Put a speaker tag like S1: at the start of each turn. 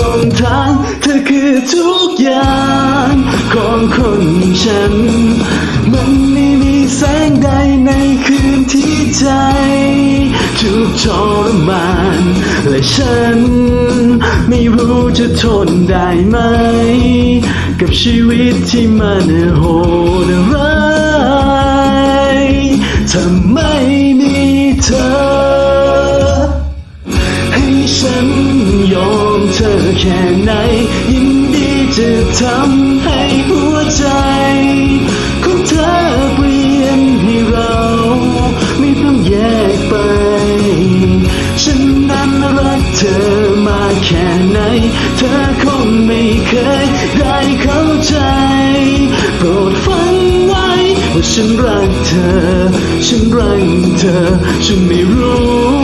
S1: ส่งทางเธอคือทุกอย่างของคนฉัน มันไม่มีแสงใดในคืนที่ใจทุกทรมาน และฉัน ไม่รู้จะทนได้ไหม กับชีวิตที่มันโหดร้ายถ้าไม แค่ไหน ยินดีจะทำให้หัวใจ ของเธอเปลี่ยนให้เราไม่ต้องแยกไป ฉันนั้นรักเธอมาแค่ไหน เธอคงไม่เคยได้เข้าใจ โปรดฟังไว้ว่าฉันรักเธอ ฉันรักเธอ ฉันไม่รู้